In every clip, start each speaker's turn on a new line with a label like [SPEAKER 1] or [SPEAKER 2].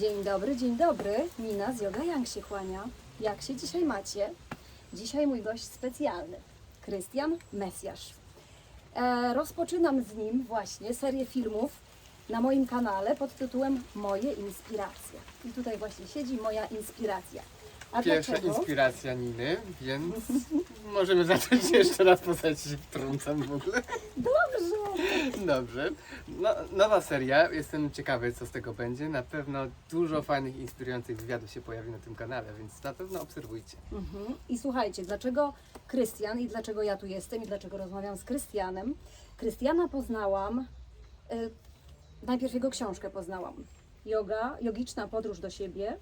[SPEAKER 1] Dzień dobry, dzień dobry. Mina z Yoga Yang się kłania. Jak się dzisiaj macie? Dzisiaj mój gość specjalny, Krystian Mesjasz. E, rozpoczynam z nim właśnie serię filmów na moim kanale pod tytułem Moje inspiracje. I tutaj właśnie siedzi moja inspiracja. A
[SPEAKER 2] Pierwsza
[SPEAKER 1] dlaczego?
[SPEAKER 2] inspiracja Niny, więc możemy zacząć jeszcze raz poznać się wtrącam w ogóle.
[SPEAKER 1] Dobrze.
[SPEAKER 2] Dobrze. No, nowa seria, jestem ciekawy co z tego będzie. Na pewno dużo fajnych, inspirujących wywiadów się pojawi na tym kanale, więc na pewno obserwujcie.
[SPEAKER 1] Mhm. I słuchajcie, dlaczego Krystian i dlaczego ja tu jestem i dlaczego rozmawiam z Krystianem? Krystiana poznałam, y, najpierw jego książkę poznałam. Yoga, jogiczna podróż do siebie.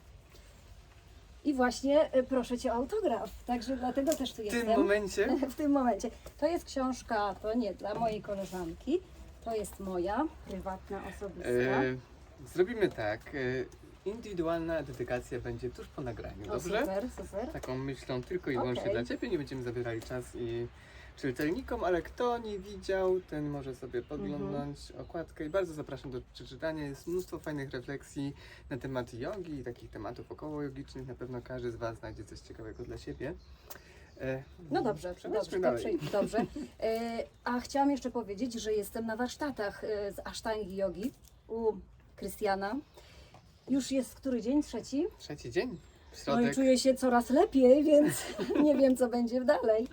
[SPEAKER 1] I właśnie y, proszę Cię o autograf, także dlatego też tu
[SPEAKER 2] W
[SPEAKER 1] jestem.
[SPEAKER 2] tym momencie
[SPEAKER 1] w tym momencie. To jest książka, to nie dla mojej koleżanki, to jest moja, prywatna, osobista.
[SPEAKER 2] e, zrobimy tak. E, indywidualna dedykacja będzie tuż po nagraniu,
[SPEAKER 1] o,
[SPEAKER 2] dobrze?
[SPEAKER 1] super, super.
[SPEAKER 2] Taką myślą tylko i wyłącznie
[SPEAKER 1] Okej.
[SPEAKER 2] dla Ciebie. Nie będziemy zabierali czas i czytelnikom, ale kto nie widział, ten może sobie podglądnąć
[SPEAKER 1] Mhm.
[SPEAKER 2] okładkę i bardzo zapraszam do przeczytania. Jest mnóstwo fajnych refleksji na temat jogi i takich tematów około jogicznych. Na pewno każdy z Was znajdzie coś ciekawego dla siebie. E,
[SPEAKER 1] No dobrze,
[SPEAKER 2] przechodźmy
[SPEAKER 1] dobrze,
[SPEAKER 2] dalej.
[SPEAKER 1] dobrze. E, A chciałam jeszcze powiedzieć, że jestem na warsztatach e, z Asztangi Jogi u Krystiana. Już jest który dzień? Trzeci?
[SPEAKER 2] Trzeci dzień, w
[SPEAKER 1] No i
[SPEAKER 2] środek.
[SPEAKER 1] czuję się coraz lepiej, więc nie wiem, co będzie dalej.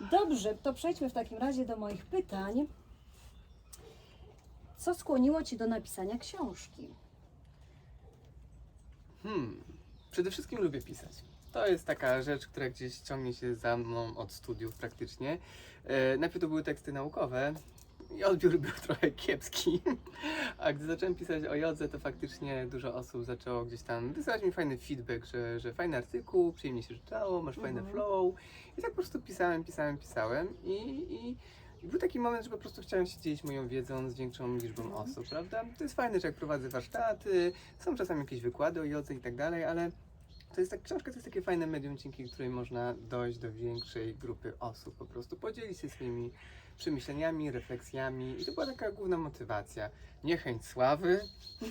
[SPEAKER 1] Dobrze, to przejdźmy w takim razie do moich pytań. Co skłoniło Ci do napisania książki?
[SPEAKER 2] Hmm. Przede wszystkim lubię pisać. To jest taka rzecz, która gdzieś ciągnie się za mną od studiów praktycznie. E, najpierw to były teksty naukowe i odbiór był trochę kiepski. A gdy zacząłem pisać o jodze, to faktycznie dużo osób zaczęło gdzieś tam wysyłać mi fajny feedback, że, że fajny artykuł, przyjemnie się czytało, masz fajny
[SPEAKER 1] Mhm.
[SPEAKER 2] flow. I tak po prostu pisałem, pisałem, pisałem i, i i był taki moment, że po prostu chciałem się dzielić moją wiedzą z większą liczbą
[SPEAKER 1] Mhm.
[SPEAKER 2] osób, prawda? To jest fajne, że jak prowadzę warsztaty, są czasami jakieś wykłady o jodze i tak dalej, ale to jest tak, książka to jest takie fajne medium, dzięki której można dojść do większej grupy osób, po prostu podzielić się swoimi przemyśleniami, refleksjami i to była taka główna motywacja. Nie chęć sławy,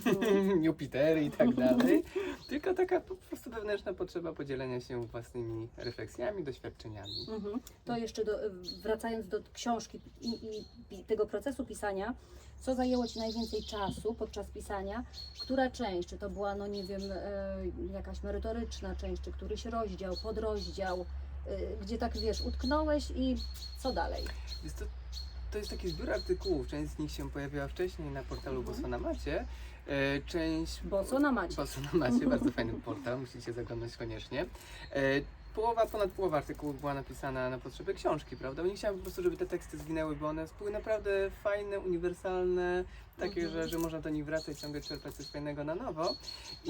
[SPEAKER 2] Jupitery i tak dalej, tylko taka po prostu wewnętrzna potrzeba podzielenia się własnymi refleksjami, doświadczeniami.
[SPEAKER 1] Mhm. To jeszcze do, wracając do książki i, i tego procesu pisania, co zajęło Ci najwięcej czasu podczas pisania? Która część? Czy to była, no nie wiem, e, jakaś merytoryczna część, czy któryś rozdział, podrozdział, e, gdzie tak wiesz, utknąłeś i co dalej?
[SPEAKER 2] Więc to, to jest taki zbiór artykułów. Część z nich się pojawiła wcześniej na portalu
[SPEAKER 1] Mhm.
[SPEAKER 2] Boso na Macie. E, część.
[SPEAKER 1] Bo co na macie?
[SPEAKER 2] Boso na Macie, bardzo fajny portal, musicie zaglądać koniecznie. Połowa, ponad połowa artykułów była napisana na potrzeby książki, prawda? Nie chciałam po prostu, żeby te teksty zginęły, bo one były naprawdę fajne, uniwersalne, takie,
[SPEAKER 1] Mhm.
[SPEAKER 2] że, że można do nich wracać, ciągle czerpać coś fajnego na nowo.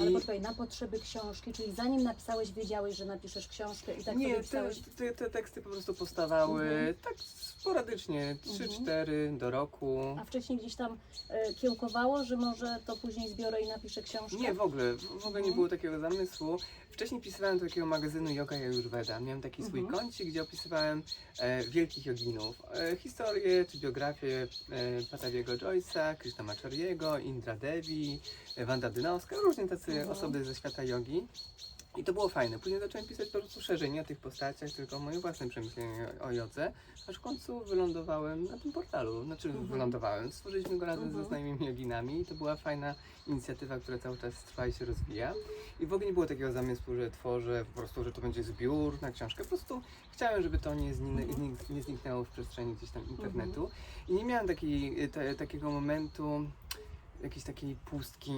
[SPEAKER 1] Ale poczekaj, na potrzeby książki, czyli zanim napisałeś, wiedziałeś, że napiszesz książkę i tak
[SPEAKER 2] nie, te,
[SPEAKER 1] pisałeś?
[SPEAKER 2] te, te teksty po prostu powstawały
[SPEAKER 1] Mhm.
[SPEAKER 2] tak sporadycznie, 3-4
[SPEAKER 1] Mhm.
[SPEAKER 2] do roku.
[SPEAKER 1] A wcześniej gdzieś tam e, kiełkowało, że może to później zbiorę i napiszę książkę?
[SPEAKER 2] Nie, w ogóle, w ogóle nie
[SPEAKER 1] Mhm.
[SPEAKER 2] było takiego zamysłu. Wcześniej pisywałem do takiego magazynu Yoga i Ayurveda. Miałem taki swój
[SPEAKER 1] Mhm.
[SPEAKER 2] kącik, gdzie opisywałem e, wielkich joginów. E, historię czy biografię e, Pataviego Joyce'a, Krishnamacharyiego, Indra Devi, e, Wanda Dynowska, różne tacy
[SPEAKER 1] Mhm.
[SPEAKER 2] osoby ze świata jogi. I to było fajne. Później zacząłem pisać po prostu szerzej, nie o tych postaciach, tylko o moje własne przemyślenia o jodze, aż w końcu wylądowałem na tym portalu. Znaczy
[SPEAKER 1] Mhm.
[SPEAKER 2] wylądowałem, stworzyliśmy go razem
[SPEAKER 1] Mhm.
[SPEAKER 2] ze znajomymi joginami i to była fajna inicjatywa, która cały czas trwa i się rozwija. I w ogóle nie było takiego zamysłu, że tworzę po prostu, że to będzie zbiór na książkę. Po prostu chciałem, żeby to nie,
[SPEAKER 1] Mhm.
[SPEAKER 2] nie, nie zniknęło w przestrzeni gdzieś tam internetu. I nie miałem takiej, te, takiego momentu, jakiejś takiej pustki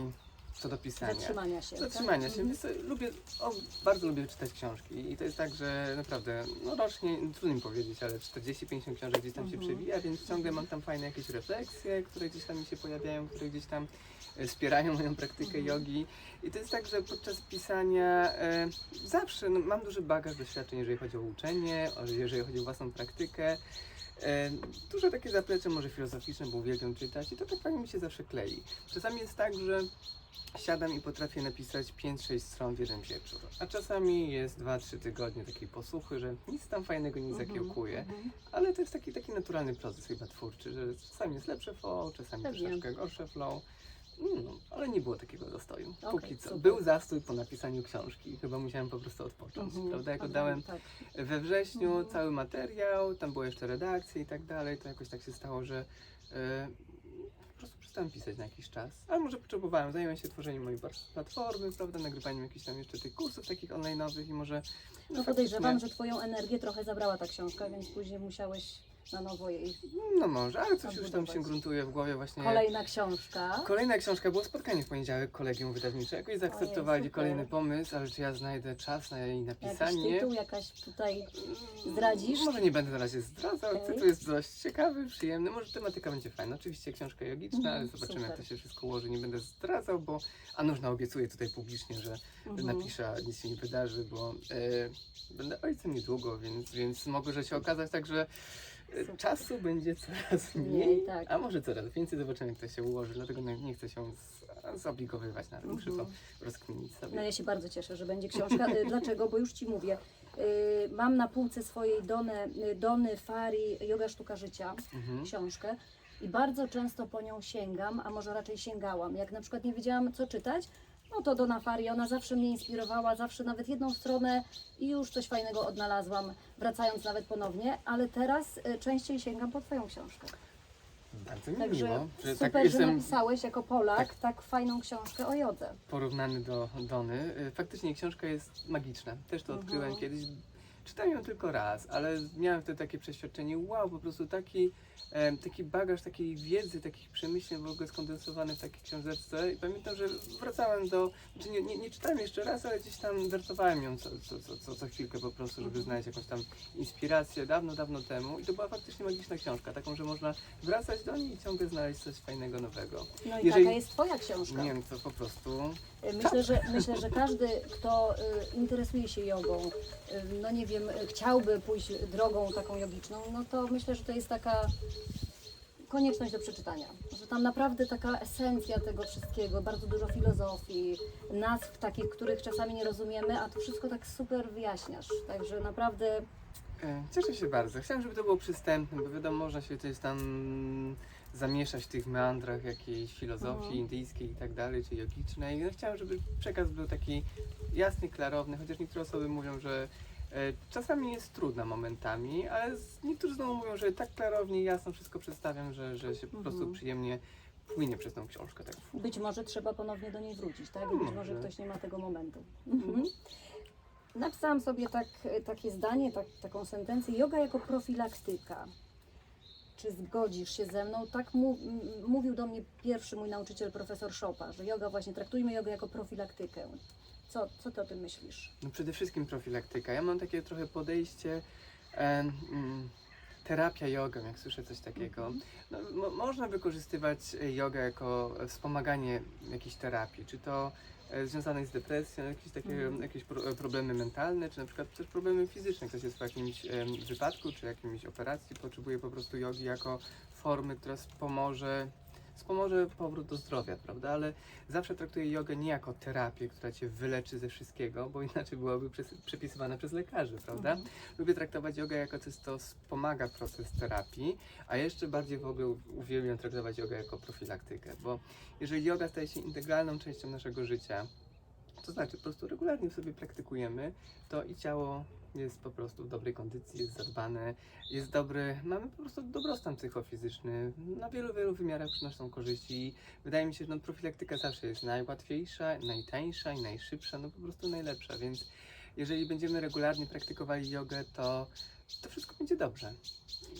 [SPEAKER 2] co do pisania.
[SPEAKER 1] Zatrzymania się.
[SPEAKER 2] Zatrzymania
[SPEAKER 1] tak?
[SPEAKER 2] się. Wiesz co, lubię, o, bardzo lubię czytać książki i to jest tak, że naprawdę, no rocznie, trudno mi powiedzieć, ale 40-50 książek gdzieś tam się
[SPEAKER 1] Mhm.
[SPEAKER 2] przewija, więc ciągle mam tam fajne jakieś refleksje, które gdzieś tam mi się pojawiają, które gdzieś tam e, wspierają moją praktykę
[SPEAKER 1] Mhm.
[SPEAKER 2] jogi. I to jest tak, że podczas pisania e, zawsze no, mam duży bagaż doświadczeń, jeżeli chodzi o uczenie, jeżeli chodzi o własną praktykę. E, duże takie zaplecze może filozoficzne, bo uwielbiam czytać i to tak fajnie mi się zawsze klei. Czasami jest tak, że siadam i potrafię napisać 5-6 stron w jeden wieczór. A czasami jest 2-3 tygodnie takiej posłuchy, że nic tam fajnego nie
[SPEAKER 1] Mhm,
[SPEAKER 2] zakiełkuje.
[SPEAKER 1] mhm.
[SPEAKER 2] Ale to jest taki, taki naturalny proces chyba twórczy, że czasami jest lepsze flow, czasami
[SPEAKER 1] Pewnie.
[SPEAKER 2] troszeczkę gorsze flow. No, ale nie było takiego zastoju.
[SPEAKER 1] Okej,
[SPEAKER 2] Póki co.
[SPEAKER 1] super.
[SPEAKER 2] Był zastój po napisaniu książki. Chyba musiałem po prostu odpocząć.
[SPEAKER 1] Mhm,
[SPEAKER 2] Prawda? Jak
[SPEAKER 1] mhm,
[SPEAKER 2] oddałem
[SPEAKER 1] Tak.
[SPEAKER 2] we wrześniu
[SPEAKER 1] Mhm.
[SPEAKER 2] cały materiał, tam była jeszcze redakcja i tak dalej, to jakoś tak się stało, że e, po prostu przestałem pisać na jakiś czas. Ale może potrzebowałem, zająłem się tworzeniem mojej platformy, prawda, nagrywaniem jakichś tam jeszcze tych kursów takich online'owych i może...
[SPEAKER 1] No podejrzewam, że Twoją energię trochę zabrała ta książka, więc później musiałeś na nowo jej.
[SPEAKER 2] No może, ale coś już tam się gruntuje w głowie właśnie.
[SPEAKER 1] Kolejna książka.
[SPEAKER 2] Kolejna książka, było spotkanie w poniedziałek kolegium wydawniczego i zaakceptowali
[SPEAKER 1] super.
[SPEAKER 2] kolejny pomysł, ale czy ja znajdę czas na jej
[SPEAKER 1] Jakiś
[SPEAKER 2] napisanie?
[SPEAKER 1] tytuł, jakaś tutaj. Zdradzisz?
[SPEAKER 2] Może nie będę na razie zdradzał,
[SPEAKER 1] Okej.
[SPEAKER 2] tytuł jest dość ciekawy, przyjemny, może tematyka będzie fajna. Oczywiście książka jogiczna,
[SPEAKER 1] Mhm,
[SPEAKER 2] ale zobaczymy jak
[SPEAKER 1] super.
[SPEAKER 2] to się wszystko ułoży, nie będę zdradzał, bo a nóżna obiecuje tutaj publicznie, że
[SPEAKER 1] Mhm.
[SPEAKER 2] napiszę, a nic się nie wydarzy, bo e, będę ojcem niedługo, więc, więc może się okazać tak, że. Czasu będzie coraz
[SPEAKER 1] Mniej,
[SPEAKER 2] mniej,
[SPEAKER 1] tak.
[SPEAKER 2] a może coraz więcej, zobaczymy jak to się ułoży, dlatego nie, nie chcę się z, zobligowywać na to, muszę to
[SPEAKER 1] Mhm.
[SPEAKER 2] rozkminić sobie.
[SPEAKER 1] No ja się bardzo cieszę, że będzie książka. Y, Dlaczego? Bo już Ci mówię. y, Mam na półce swojej Dony, Dony Fari Yoga Sztuka Życia
[SPEAKER 2] Mhm.
[SPEAKER 1] książkę i bardzo często po nią sięgam, a może raczej sięgałam. Jak na przykład nie wiedziałam co czytać, no to Dona Fari, ona zawsze mnie inspirowała, zawsze nawet jedną stronę i już coś fajnego odnalazłam, wracając nawet ponownie, ale teraz y, częściej sięgam po Twoją książkę.
[SPEAKER 2] Bardzo mi
[SPEAKER 1] Także
[SPEAKER 2] miło, że
[SPEAKER 1] super,
[SPEAKER 2] tak
[SPEAKER 1] że
[SPEAKER 2] jestem
[SPEAKER 1] napisałeś jako Polak
[SPEAKER 2] tak-
[SPEAKER 1] tak, fajną książkę o jodze.
[SPEAKER 2] porównany do Dony. Y, Faktycznie książka jest magiczna. Też to
[SPEAKER 1] Mhm.
[SPEAKER 2] odkryłem kiedyś. Czytałem ją tylko raz, ale miałem wtedy takie przeświadczenie, wow, po prostu taki, taki bagaż takiej wiedzy, takich przemyśleń w ogóle skondensowanych w takiej książeczce. I pamiętam, że wracałem do, znaczy nie, nie, nie czytałem jeszcze raz, ale gdzieś tam wertowałem ją co, co, co, co, co chwilkę po prostu, żeby
[SPEAKER 1] Mhm.
[SPEAKER 2] znaleźć jakąś tam inspirację dawno, dawno temu. I to była faktycznie magiczna książka, taką, że można wracać do niej i ciągle znaleźć coś fajnego, nowego.
[SPEAKER 1] No i
[SPEAKER 2] Jeżeli-
[SPEAKER 1] taka jest Twoja książka.
[SPEAKER 2] Nie wiem, to po prostu
[SPEAKER 1] Myślę, że, myślę, że każdy, kto y, interesuje się jogą, y, no nie wiem, chciałby pójść drogą taką jogiczną, no to myślę, że to jest taka konieczność do przeczytania. Że tam naprawdę taka esencja tego wszystkiego, bardzo dużo filozofii, nazw takich, których czasami nie rozumiemy, a to wszystko tak super wyjaśniasz. Także naprawdę
[SPEAKER 2] E, Cieszę się bardzo. Chciałem, żeby to było przystępne, bo wiadomo, można się gdzieś tam zamieszać w tych meandrach jakiejś filozofii
[SPEAKER 1] Mhm.
[SPEAKER 2] indyjskiej i tak dalej, czy jogicznej. No, chciałem, żeby przekaz był taki jasny, klarowny, chociaż niektóre osoby mówią, że czasami jest trudna momentami, ale z, niektórzy znowu mówią, że tak klarownie i jasno wszystko przedstawiam, że, że się po prostu
[SPEAKER 1] Mhm.
[SPEAKER 2] przyjemnie płynie przez tą książkę. Tak.
[SPEAKER 1] być może trzeba ponownie do niej wrócić, tak? Być
[SPEAKER 2] może.
[SPEAKER 1] może ktoś nie ma tego momentu.
[SPEAKER 2] Mhm.
[SPEAKER 1] Mhm. Napisałam sobie tak, takie zdanie, tak, taką sentencję. Yoga jako profilaktyka. Czy zgodzisz się ze mną? Tak mu, mówił do mnie pierwszy mój nauczyciel, profesor Szopa, że yoga właśnie, traktujmy jogę jako profilaktykę. Co, co ty o tym myślisz?
[SPEAKER 2] No przede wszystkim profilaktyka. Ja mam takie trochę podejście e, mm, terapia jogą, jak słyszę coś takiego.
[SPEAKER 1] Mhm.
[SPEAKER 2] No, mo, można wykorzystywać jogę jako wspomaganie jakiejś terapii, czy to e, związanej z depresją, jakieś takie
[SPEAKER 1] Mhm.
[SPEAKER 2] jakieś pro, e, problemy mentalne, czy na przykład też problemy fizyczne. Ktoś jest w jakimś wypadku, czy jakiejś operacji, potrzebuje po prostu jogi jako formy, która wspomoże wspomoże powrót do zdrowia, prawda? Ale zawsze traktuję jogę nie jako terapię, która cię wyleczy ze wszystkiego, bo inaczej byłaby przepisywana przez lekarzy, prawda?
[SPEAKER 1] Mhm.
[SPEAKER 2] Lubię traktować jogę jako coś, co wspomaga proces terapii, a jeszcze bardziej w ogóle uwielbiam traktować jogę jako profilaktykę, bo jeżeli yoga staje się integralną częścią naszego życia, to znaczy po prostu regularnie sobie praktykujemy, to i ciało jest po prostu w dobrej kondycji, jest zadbane, jest dobry, mamy po prostu dobrostan psychofizyczny, na wielu, wielu wymiarach przynoszą korzyści i wydaje mi się, że no, profilaktyka zawsze jest najłatwiejsza, najtańsza i najszybsza, no po prostu najlepsza, więc jeżeli będziemy regularnie praktykowali jogę, to, to wszystko będzie dobrze.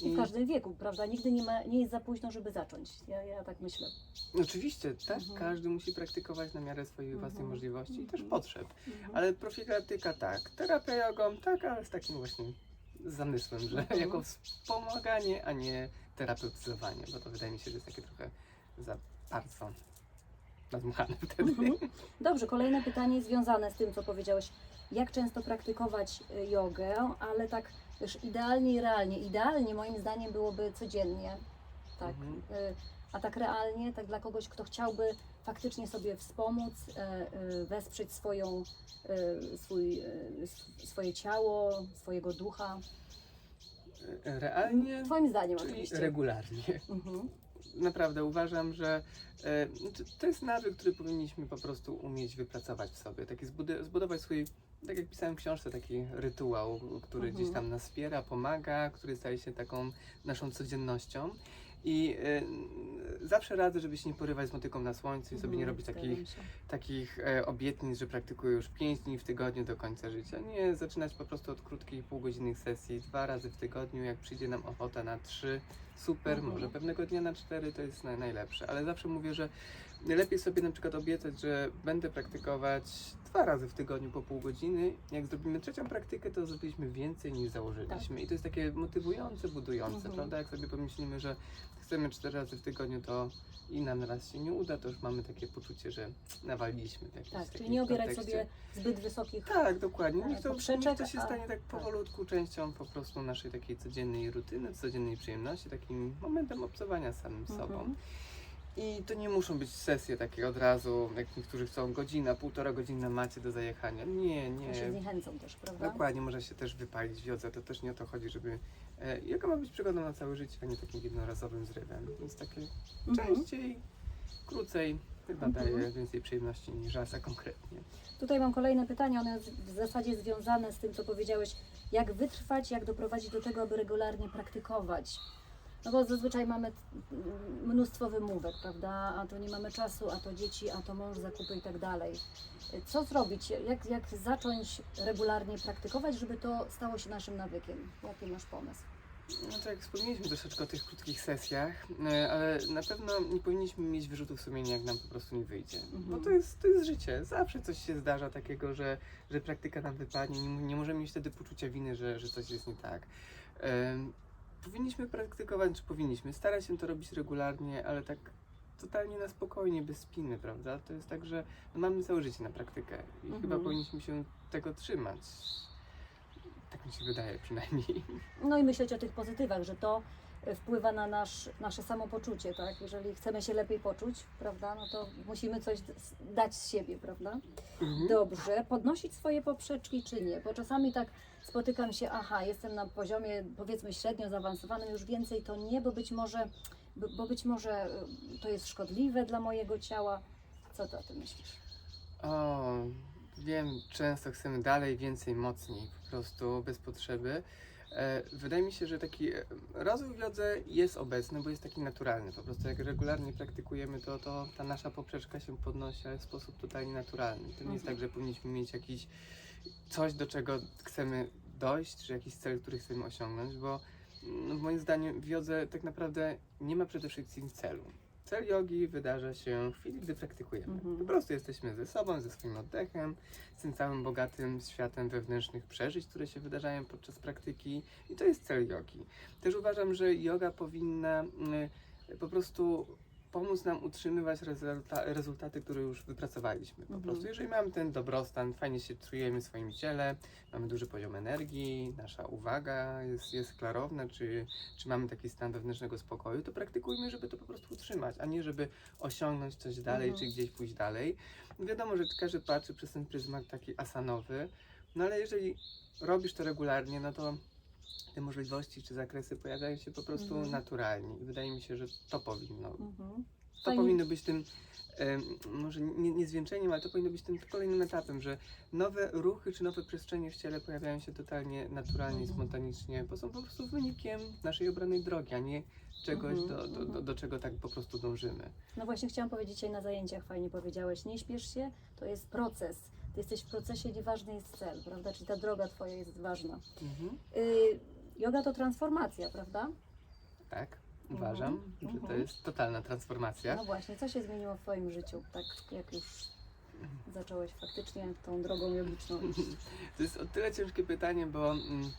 [SPEAKER 1] I w każdym wieku, prawda? Nigdy nie, ma, nie jest za późno, żeby zacząć. Ja, ja tak myślę.
[SPEAKER 2] Oczywiście, tak,
[SPEAKER 1] Mhm.
[SPEAKER 2] każdy musi praktykować na miarę swoich własnych
[SPEAKER 1] Mhm.
[SPEAKER 2] możliwości i też
[SPEAKER 1] Mhm.
[SPEAKER 2] potrzeb.
[SPEAKER 1] Mhm.
[SPEAKER 2] Ale profilaktyka tak, terapia jogą tak, ale z takim właśnie zamysłem, że
[SPEAKER 1] Mhm.
[SPEAKER 2] jako wspomaganie, a nie terapeutyzowanie, bo to wydaje mi się, że jest takie trochę za bardzo nadmuchane wtedy.
[SPEAKER 1] Mhm. Dobrze, kolejne pytanie związane z tym, co powiedziałeś. Jak często praktykować y, jogę, ale tak już idealnie i realnie. Idealnie moim zdaniem byłoby codziennie, tak.
[SPEAKER 2] Mhm.
[SPEAKER 1] Y, A tak realnie, tak dla kogoś, kto chciałby faktycznie sobie wspomóc, y, y, wesprzeć swoją, y, swój, sw- swoje ciało, swojego ducha.
[SPEAKER 2] Realnie,
[SPEAKER 1] Twoim zdaniem
[SPEAKER 2] czyli
[SPEAKER 1] oczywiście.
[SPEAKER 2] regularnie.
[SPEAKER 1] Mhm.
[SPEAKER 2] naprawdę uważam, że e, to- jest nawyk, który powinniśmy po prostu umieć wypracować w sobie. Taki zbudować swój, tak jak pisałem w książce, taki rytuał, który
[SPEAKER 1] Mhm.
[SPEAKER 2] gdzieś tam nas wspiera, pomaga, który staje się taką naszą codziennością. I e, zawsze radzę, żeby się nie porywać z motyką na słońcu i sobie nie
[SPEAKER 1] Mhm,
[SPEAKER 2] robić takich
[SPEAKER 1] się.
[SPEAKER 2] takich e, obietnic, że praktykuję już 5 dni w tygodniu do końca życia. Nie, zaczynać po prostu od krótkich, półgodzinnych sesji, dwa razy w tygodniu, jak przyjdzie nam ochota na trzy, super,
[SPEAKER 1] Mhm.
[SPEAKER 2] może pewnego dnia na cztery, to jest naj, najlepsze, ale zawsze mówię, że lepiej sobie na przykład obiecać, że będę praktykować dwa razy w tygodniu po pół godziny. Jak zrobimy trzecią praktykę, to zrobiliśmy więcej niż założyliśmy. I to jest takie motywujące, budujące,
[SPEAKER 1] Mhm.
[SPEAKER 2] prawda? Jak sobie pomyślimy, że chcemy cztery razy w tygodniu, to i nam raz się nie uda, to już mamy takie poczucie, że nawaliliśmy w
[SPEAKER 1] Tak, czyli nie obierać
[SPEAKER 2] kontekście.
[SPEAKER 1] sobie zbyt wysokich
[SPEAKER 2] Tak, dokładnie.
[SPEAKER 1] e,
[SPEAKER 2] Niech to, niech to się stanie tak powolutku częścią po prostu naszej takiej codziennej rutyny, codziennej przyjemności, takim momentem obcowania samym sobą.
[SPEAKER 1] Mhm.
[SPEAKER 2] I to nie muszą być sesje takie od razu, jak niektórzy chcą godzina, półtora godziny na macie do zajechania. Nie,
[SPEAKER 1] Ja się
[SPEAKER 2] nie.
[SPEAKER 1] zniechęcą też, prawda?
[SPEAKER 2] Dokładnie, może się też wypalić w jodze. To też nie o to chodzi, żeby. E, jaka ma być przygodą na całe życie, a nie takim jednorazowym zrywem. Więc takie
[SPEAKER 1] Mhm.
[SPEAKER 2] częściej, krócej, chyba
[SPEAKER 1] Mhm.
[SPEAKER 2] daje więcej przyjemności niż rasa konkretnie.
[SPEAKER 1] Tutaj mam kolejne pytanie, one jest w zasadzie związane z tym, co powiedziałeś. Jak wytrwać, jak doprowadzić do tego, aby regularnie praktykować? No bo zazwyczaj mamy mm, mnóstwo wymówek, prawda? A to nie mamy czasu, a to dzieci, a to mąż, zakupy i tak dalej. Co zrobić? Jak, jak zacząć regularnie praktykować, żeby to stało się naszym nawykiem? Jaki masz pomysł?
[SPEAKER 2] No tak, wspomnieliśmy troszeczkę o tych krótkich sesjach, e, ale na pewno nie powinniśmy mieć wyrzutów sumienia, jak nam po prostu nie wyjdzie.
[SPEAKER 1] Mhm.
[SPEAKER 2] Bo to jest, to jest życie. Zawsze coś się zdarza takiego, że, że praktyka nam wypadnie. Nie, nie możemy mieć wtedy poczucia winy, że, że coś jest nie tak. Powinniśmy praktykować, czy powinniśmy starać się to robić regularnie, ale tak totalnie na spokojnie, bez spiny, prawda? To jest tak, że no mamy całe życie na praktykę i
[SPEAKER 1] Mhm.
[SPEAKER 2] chyba powinniśmy się tego trzymać. Tak mi się wydaje przynajmniej.
[SPEAKER 1] No i myśleć o tych pozytywach, że to wpływa na nasz, nasze samopoczucie, tak? Jeżeli chcemy się lepiej poczuć, prawda, no to musimy coś dać z siebie, prawda?
[SPEAKER 2] Mhm.
[SPEAKER 1] Dobrze, podnosić swoje poprzeczki czy nie? Bo czasami tak spotykam się, aha, jestem na poziomie powiedzmy średnio zaawansowanym, już więcej to nie, bo być może, bo bo być może y, to jest szkodliwe dla mojego ciała. Co ty o tym myślisz?
[SPEAKER 2] O, wiem, często chcemy dalej, więcej, mocniej, po prostu bez potrzeby. E, wydaje mi się, że taki e, rozwój w jodze jest obecny, bo jest taki naturalny. Po prostu jak regularnie praktykujemy to, to ta nasza poprzeczka się podnosi, w sposób totalnie naturalny. To nie jest tak, że powinniśmy mieć jakiś coś, do czego chcemy dojść, czy jakiś cel, który chcemy osiągnąć, bo no, moim zdaniem w jodze tak naprawdę nie ma przede wszystkim celu. Cel jogi wydarza się w chwili, gdy praktykujemy.
[SPEAKER 1] Mhm.
[SPEAKER 2] Po prostu jesteśmy ze sobą, ze swoim oddechem, z tym całym bogatym światem wewnętrznych przeżyć, które się wydarzają podczas praktyki i to jest cel jogi. Też uważam, że yoga powinna y, po prostu pomóc nam utrzymywać rezulta rezultaty, które już wypracowaliśmy. Po
[SPEAKER 1] Mhm.
[SPEAKER 2] prostu, jeżeli mamy ten dobrostan, fajnie się czujemy w swoim ciele, mamy duży poziom energii, nasza uwaga jest, jest klarowna, czy, czy mamy taki stan wewnętrznego spokoju, to praktykujmy, żeby to po prostu utrzymać, a nie żeby osiągnąć coś dalej,
[SPEAKER 1] Mhm.
[SPEAKER 2] czy gdzieś pójść dalej. Wiadomo, że każdy patrzy przez ten pryzmat taki asanowy, no ale jeżeli robisz to regularnie, no to te możliwości czy zakresy pojawiają się po prostu
[SPEAKER 1] Mhm.
[SPEAKER 2] naturalnie. I wydaje mi się, że to powinno,
[SPEAKER 1] Mhm.
[SPEAKER 2] to
[SPEAKER 1] Fajnie.
[SPEAKER 2] powinno być tym, em, może nie, nie zwieńczeniem, ale to powinno być tym kolejnym etapem, że nowe ruchy czy nowe przestrzenie w ciele pojawiają się totalnie naturalnie,
[SPEAKER 1] Mhm.
[SPEAKER 2] spontanicznie, bo są po prostu wynikiem naszej obranej drogi, a nie czegoś,
[SPEAKER 1] Mhm,
[SPEAKER 2] do, do, do,
[SPEAKER 1] mhm.
[SPEAKER 2] do czego tak po prostu dążymy.
[SPEAKER 1] No właśnie chciałam powiedzieć dzisiaj na zajęciach, fajnie powiedziałeś, nie śpiesz się, to jest proces. Ty jesteś w procesie, nieważny jest cel, prawda? Czyli ta droga twoja jest ważna.
[SPEAKER 2] Mhm.
[SPEAKER 1] Y, yoga to transformacja, prawda?
[SPEAKER 2] Tak, uważam, że to
[SPEAKER 1] mhm.
[SPEAKER 2] jest totalna transformacja.
[SPEAKER 1] No właśnie, co się zmieniło w Twoim życiu, tak jak już zacząłeś faktycznie tą drogą jogiczną iść?
[SPEAKER 2] To jest o tyle ciężkie pytanie, bo mm,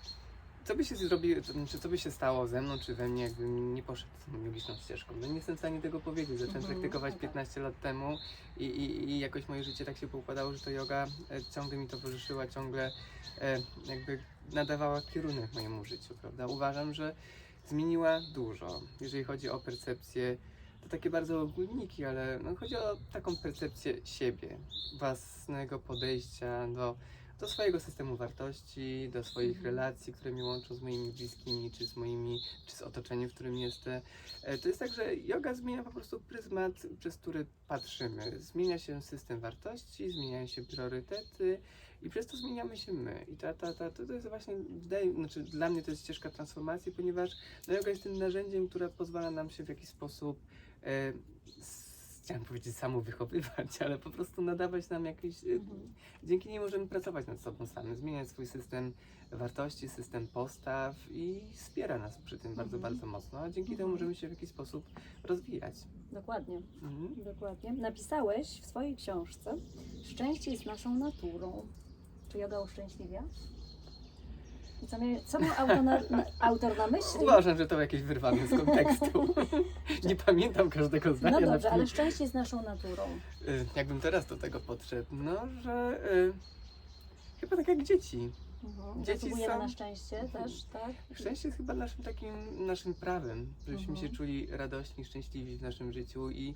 [SPEAKER 2] co by się zrobiło, czy co by się stało ze mną, czy we mnie, jakbym nie poszedł tą logiczną ścieżką? No nie jestem w stanie tego powiedzieć. Zacząłem
[SPEAKER 1] Mhm,
[SPEAKER 2] praktykować
[SPEAKER 1] no tak.
[SPEAKER 2] 15 lat temu i, i, i jakoś moje życie tak się poukładało, że to yoga e, ciągle mi towarzyszyła, ciągle e, jakby nadawała kierunek mojemu życiu, prawda? Uważam, że zmieniła dużo, jeżeli chodzi o percepcję to takie bardzo ogólniki, ale no, chodzi o taką percepcję siebie, własnego podejścia do do swojego systemu wartości, do swoich
[SPEAKER 1] Mhm.
[SPEAKER 2] relacji, które mnie łączą z moimi bliskimi, czy z moimi, czy z otoczeniem, w którym jestem. E, To jest tak, że yoga zmienia po prostu pryzmat, przez który patrzymy. Zmienia się system wartości, zmieniają się priorytety i przez to zmieniamy się my. I ta, ta, ta, to, to jest właśnie, wydaje, znaczy dla mnie to jest ścieżka transformacji, ponieważ no, yoga jest tym narzędziem, które pozwala nam się w jakiś sposób, e, chciałem powiedzieć samowychowywać, ale po prostu nadawać nam jakieś, e,
[SPEAKER 1] Mhm.
[SPEAKER 2] dzięki niej możemy pracować nad sobą samym, zmieniać swój system wartości, system postaw i wspiera nas przy tym bardzo,
[SPEAKER 1] Mhm.
[SPEAKER 2] bardzo mocno, a dzięki temu
[SPEAKER 1] Mhm.
[SPEAKER 2] możemy się w jakiś sposób rozwijać.
[SPEAKER 1] Dokładnie.
[SPEAKER 2] Mhm.
[SPEAKER 1] Dokładnie. Napisałeś w swojej książce, szczęście jest naszą naturą. Czy yoga uszczęśliwia? Co, mia- co miał autor na, na, autor na myśli?
[SPEAKER 2] Uważam, że to jakieś wyrwane z kontekstu. Nie pamiętam każdego zdania.
[SPEAKER 1] No dobrze, ale szczęście jest naszą naturą.
[SPEAKER 2] Y, Jakbym teraz do tego podszedł, no, że y, chyba tak jak dzieci.
[SPEAKER 1] Mhm.
[SPEAKER 2] Dzieci
[SPEAKER 1] Zasługujemy
[SPEAKER 2] są-
[SPEAKER 1] na szczęście też, tak?
[SPEAKER 2] Szczęście jest chyba naszym takim naszym prawem, żebyśmy
[SPEAKER 1] Mhm.
[SPEAKER 2] się czuli radośni, szczęśliwi w naszym życiu i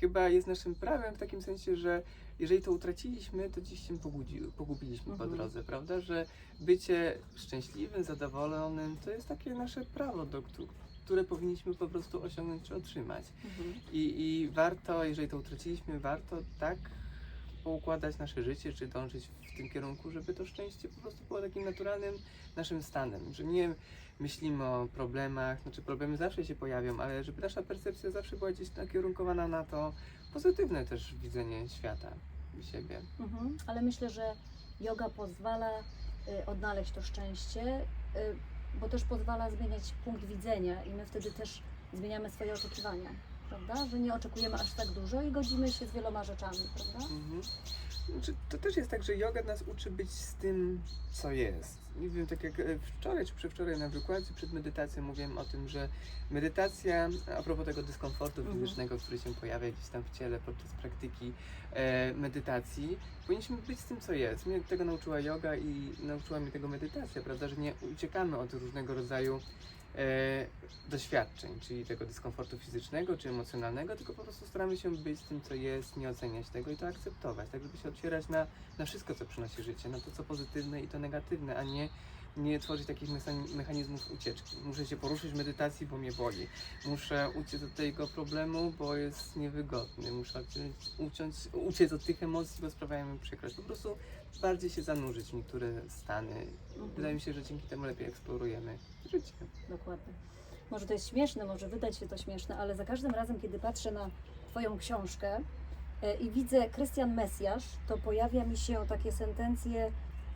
[SPEAKER 2] chyba jest naszym prawem w takim sensie, że jeżeli to utraciliśmy, to dziś się pogudzi, pogubiliśmy po
[SPEAKER 1] Mhm.
[SPEAKER 2] drodze, prawda? Że bycie szczęśliwym, zadowolonym to jest takie nasze prawo, do, któ- które powinniśmy po prostu osiągnąć czy otrzymać.
[SPEAKER 1] Mhm.
[SPEAKER 2] I, I warto, jeżeli to utraciliśmy, warto tak poukładać nasze życie, czy dążyć w tym kierunku, żeby to szczęście po prostu było takim naturalnym naszym stanem, że nie myślimy o problemach, znaczy problemy zawsze się pojawią, ale żeby nasza percepcja zawsze była gdzieś nakierunkowana na to pozytywne też widzenie świata i siebie.
[SPEAKER 1] Mhm. Ale myślę, że yoga pozwala y, odnaleźć to szczęście, y, bo też pozwala zmieniać punkt widzenia i my wtedy też zmieniamy swoje oczekiwania, prawda? Że nie oczekujemy aż tak dużo i godzimy się z wieloma rzeczami, prawda?
[SPEAKER 2] Mhm. Znaczy, to też jest tak, że yoga nas uczy być z tym, co jest. Nie wiem, tak jak e, wczoraj czy przedwczoraj na wykładzie przed medytacją mówiłem o tym, że medytacja, a propos tego dyskomfortu
[SPEAKER 1] Mhm.
[SPEAKER 2] fizycznego, który się pojawia gdzieś tam w ciele podczas praktyki e, medytacji, powinniśmy być z tym, co jest. Mnie tego nauczyła yoga i nauczyła mnie tego medytacja, prawda, że nie uciekamy od różnego rodzaju doświadczeń, czyli tego dyskomfortu fizycznego czy emocjonalnego, tylko po prostu staramy się być z tym, co jest, nie oceniać tego i to akceptować, tak żeby się otwierać na, na wszystko, co przynosi życie, na to, co pozytywne i to negatywne, a nie, nie tworzyć takich mechan- mechanizmów ucieczki. Muszę się poruszyć w medytacji, bo mnie boli. Muszę uciec od tego problemu, bo jest niewygodny. Muszę uciec, uciąć, uciec od tych emocji, bo sprawiają mi przykrość. Po prostu bardziej się zanurzyć w niektóre stany. Wydaje mi się, że dzięki temu lepiej eksplorujemy życie.
[SPEAKER 1] Dokładnie. Może to jest śmieszne, może wydać się to śmieszne, ale za każdym razem, kiedy patrzę na Twoją książkę e, i widzę Krystian Mesjasz, to pojawia mi się takie sentencje,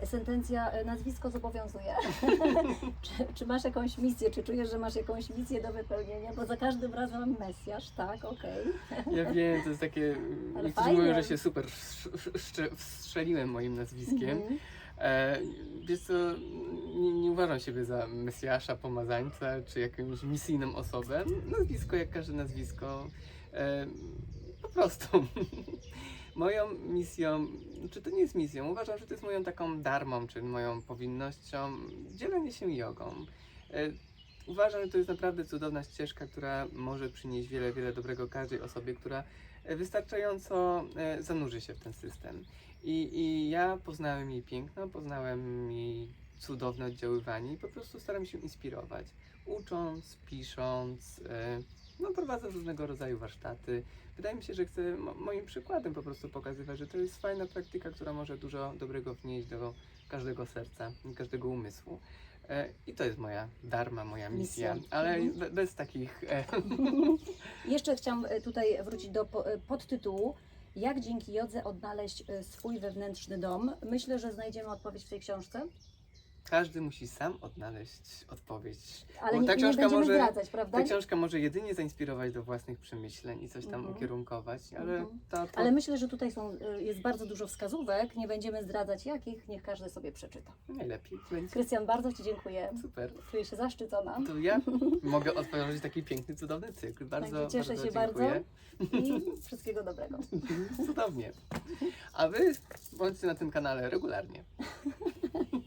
[SPEAKER 1] sentencja e, nazwisko zobowiązuje. czy, czy masz jakąś misję, czy czujesz, że masz jakąś misję do wypełnienia? Bo za każdym razem Mesjasz, tak, okej.
[SPEAKER 2] Ja wiem, to jest takie.
[SPEAKER 1] Ale
[SPEAKER 2] Niektórzy
[SPEAKER 1] fajnie.
[SPEAKER 2] mówią, że się super wstrz- wstrz- wstrzeliłem moim nazwiskiem.
[SPEAKER 1] Mhm.
[SPEAKER 2] E, wiesz co, nie, nie uważam siebie za mesjasza, pomazańca czy jakąś misyjną osobę. Nazwisko jak każde nazwisko. E, po prostu. moją misją, czy to nie jest misją, uważam, że to jest moją taką darmą, czy moją powinnością dzielenie się jogą. E, uważam, że to jest naprawdę cudowna ścieżka, która może przynieść wiele, wiele dobrego każdej osobie, która wystarczająco e, zanurzy się w ten system. I, I ja poznałem jej piękno, poznałem jej cudowne oddziaływanie i po prostu staram się inspirować. Ucząc, pisząc, e, no prowadząc różnego rodzaju warsztaty. Wydaje mi się, że chcę mo- moim przykładem po prostu pokazywać, że to jest fajna praktyka, która może dużo dobrego wnieść do każdego serca, i każdego umysłu. E, I to jest moja darma, moja misja,
[SPEAKER 1] Misja.
[SPEAKER 2] ale
[SPEAKER 1] Mhm.
[SPEAKER 2] be, bez takich e,
[SPEAKER 1] Jeszcze chciałam e, tutaj wrócić do po- podtytułu. Jak dzięki jodze odnaleźć swój wewnętrzny dom? Myślę, że znajdziemy odpowiedź w tej książce,
[SPEAKER 2] Każdy musi sam odnaleźć odpowiedź.
[SPEAKER 1] ale
[SPEAKER 2] Bo ta
[SPEAKER 1] nie
[SPEAKER 2] książka
[SPEAKER 1] będziemy
[SPEAKER 2] może-
[SPEAKER 1] zdradzać, prawda?
[SPEAKER 2] Ta książka może jedynie zainspirować do własnych przemyśleń i coś tam
[SPEAKER 1] Mhm.
[SPEAKER 2] ukierunkować, ale
[SPEAKER 1] Mhm.
[SPEAKER 2] to
[SPEAKER 1] Ale myślę, że tutaj są, e, jest bardzo dużo wskazówek, nie będziemy zdradzać jakich, niech każdy sobie przeczyta.
[SPEAKER 2] najlepiej będzie.
[SPEAKER 1] Krystian, bardzo Ci dziękuję.
[SPEAKER 2] Super.
[SPEAKER 1] Czuję się zaszczycona
[SPEAKER 2] To ja mogę otworzyć taki piękny, cudowny cykl. Bardzo,
[SPEAKER 1] Także cieszę
[SPEAKER 2] bardzo
[SPEAKER 1] się
[SPEAKER 2] dziękuję.
[SPEAKER 1] i wszystkiego dobrego.
[SPEAKER 2] Cudownie. A wy bądźcie na tym kanale regularnie.